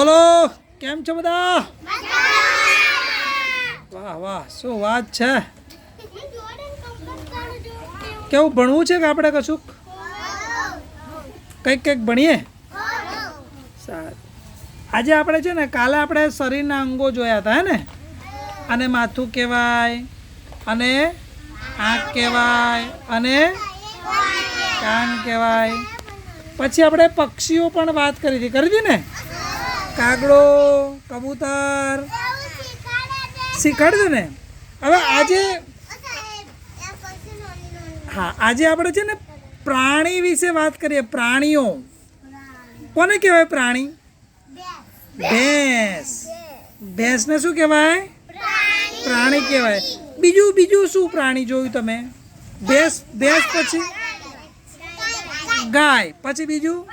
બોલો, કેમ છો બધા? વાહ વાહ, શું વાત છે? કેવું ભણવું છે કે આપણે કશુંક? કંઈક કંઈક ભણીએ? સારું. આજે આપણે છે ને, કાલે આપણે શરીરના અંગો જોયા હતા ને? અને માથું કહેવાય, અને આંખ કહેવાય, અને કાન કહેવાય. પછી આપણે પક્ષીઓ પણ વાત કરી હતી કરી હતી ને? કાગડો કબૂતર. શીખવાડજો ને. હવે આજે હા આજે આપણે છે ને પ્રાણી વિશે વાત કરીએ પ્રાણીઓ. કોને કહેવાય પ્રાણી? ભેંસ. ભેંસને શું કહેવાય? પ્રાણી કહેવાય. બીજું બીજું શું પ્રાણી જોયું તમે? ભેંસ ભેંસ પછી? ગાય. પછી બીજું?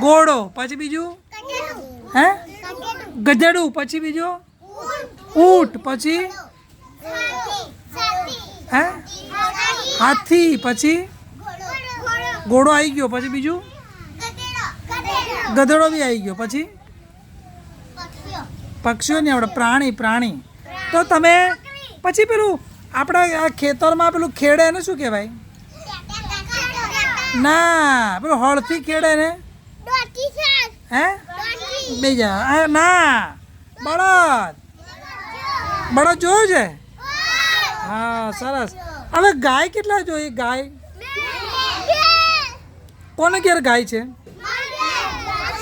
ઘોડો. પછી બીજું? હે? ગધેડું પછી બીજો? ઊંટ પછી? હે? હાથી પછી? ઘોડો આવી ગયો પછી બીજું? ગધેડો બી આવી ગયો પછી? પક્ષીઓ નહીં આપણે પ્રાણી પ્રાણી. તો તમે પછી પેલું આપણા આ ખેતરમાં પેલું ખેડે એને શું કહેવાય? ના પેલું હળથી ખેડે ને હે? બીજા. ના. બળદ. બળદ જોયું છે? હા, સરસ. હવે ગાય કેટલા જોઈએ? ગાય? કોને ઘેર ગાય છે?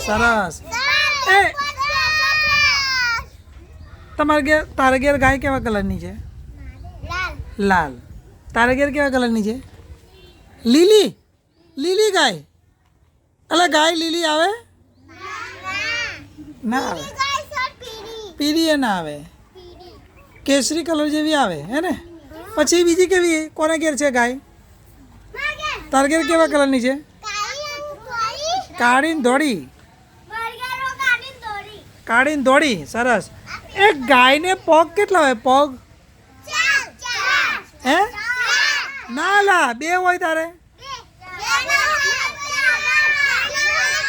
સરસ. એ, તમારે ઘેર, તારે ઘેર ગાય કેવા કલરની છે? લાલ. તારે ઘેર કેવા કલરની છે? લીલી? લીલી ગાય? એટલે ગાય લીલી આવે? ના આવે. પીળી એ ના આવે. કેસરી કલર જેવી આવે, હે ને? પછી બીજી કેવી? કોને ઘેર છે ગાય? તાર ઘેર કેવા કલરની છે? કાળીન દોડી. કાળીન દોડી, સરસ. એ ગાયને પગ કેટલા હોય? પગ? હે? ના લા, બે હોય તારે.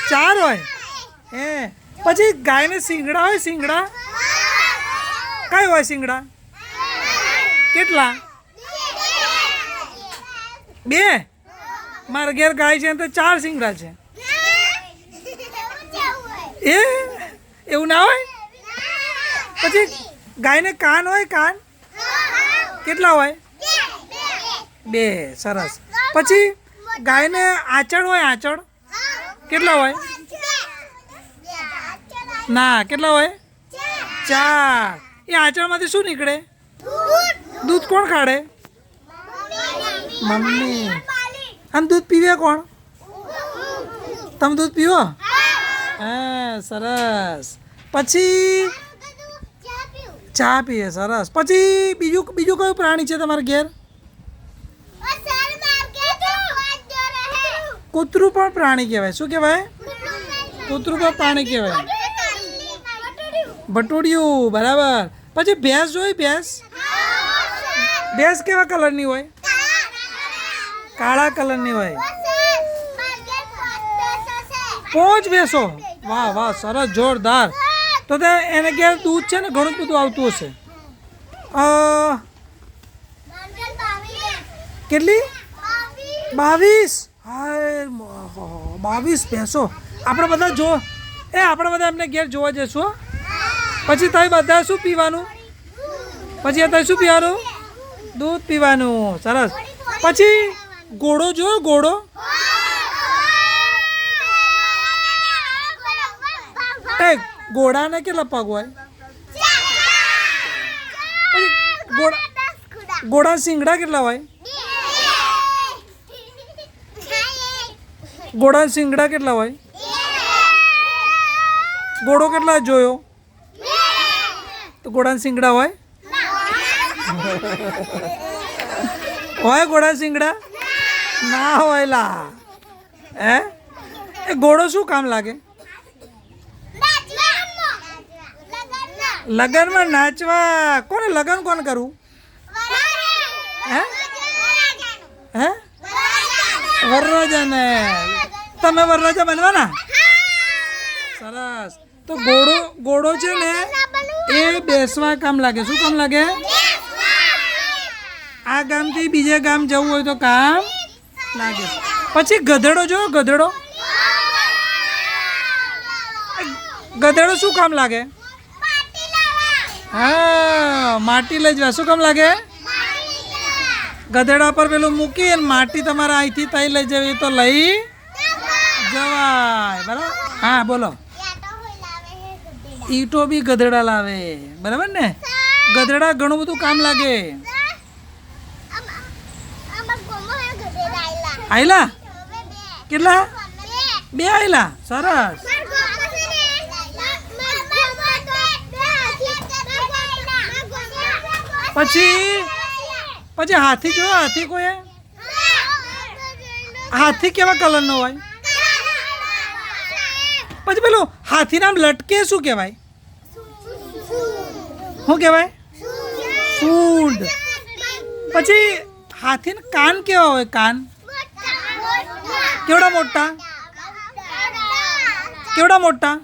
ચાર હોય. હે? પછી ગાયને શિંગડા હોય શિંગડા? કઈ હોય શિંગડા? કેટલા? બે? મારા ઘેર ગાય છે તો ચાર શિંગડા છે. એ? એવું ના હોય? પછી ગાયને કાન હોય કાન? કેટલા હોય? બે, સરસ. પછી ગાયને આંચળ હોય આંચળ? કેટલા હોય? ના કેટલા હોય? ચાર. એ આંચળમાંથી શું નીકળે? દૂધ. કોણ કાઢે મમ્મી. અને દૂધ પીવે કોણ? તમે દૂધ પીવો? હા. સરસ. પછી? ચા પીએ સરસ. પછી બીજું બીજું કયું પ્રાણી છે તમારા ઘેર? કૂતરું પણ પ્રાણી કહેવાય. શું કહેવાય? કૂતરું પણ પ્રાણી કહેવાય. ભટોડિયું, બરાબર. પછી ભેંસ જોઈ, ભેંસ? ભેંસ કેવા કલરની હોય? કાળા કલરની હોય. પોચ ભેંસો. વાહ વાહ, સરસ, જોરદાર. તો તે એને ઘેર દૂધ છે ને ઘણું બધું આવતું હશે. કેટલી? બાવીસ. હાય બાવીસ ભેંસો. આપણે બધા જો, એ આપણે બધા એમને ઘેર જોવા જઈશું, હો. પછી તમે બધા શું પીવાનું? પછી તમે શું પીવાનું? દૂધ પીવાનું. સરસ. પછી ઘોડો જો ઘોડો. ઘોડાને કેટલા પગ હોય? ઘોડા ઘોડા કેટલા હોય? ઘોડા શિંગડા કેટલા હોય? ઘોડો કેટલા જોયો? તો ઘોડા શિંગડા હોય? હોય ઘોડા શિંગડા ના હોય લા. હે? એ ઘોડો શું કામ લાગે? લગનમાં નાચવા. કોને લગન કોણ કરવું હે? હે? વરરાજાને. તમે વરરાજા બનવાના? સરસ. તો ઘોડો ઘોડો છે ને એ બેસવા કામ લાગે. શું કામ લાગે? આ ગામથી બીજે ગામ જવું હોય તો કામ લાગે. પછી ગધેડો જો, ગધેડો. ગધેડો શું કામ લાગે? હા, માટી લઈ જવા. શું કામ લાગે? ગધેડા પર પેલું મૂકી અને માટી તમારે અહીંથી તઈ લઈ જવી તો લઈ જવાય. બરાબર? હા, બોલો. ઈંટો બી ગધેડા લાવે. બરાબર ને? ગધેડા ઘણું બધું કામ લાગે. આયલા? કેટલા? બે આયલા? સરસ. પછી? પછી હાથી કેવો હાથી કોઈ હાથી કેવા કલરનો હોય? પછી પેલું હાથી નામ લટકે શું કહેવાય? શું કહેવાય? સૂંઢ. પછી હાથીને કાન કેવા હોય કાન? કેવડા મોટા? કેવડા મોટા?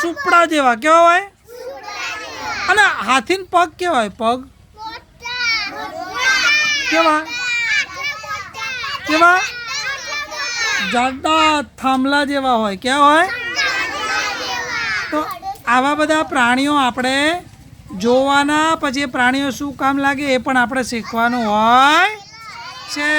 સુપડા જેવા કેવા હોય? અને હાથીન પગ કેવા હોય? પગ? કેવા? કેવા? જાડા થાંભલા જેવા હોય. કેવા હોય? આવા બધા પ્રાણીઓ આપણે જોવાના, પછી પ્રાણીઓ શું કામ લાગે એ પણ આપણે શીખવાનું હોય છે.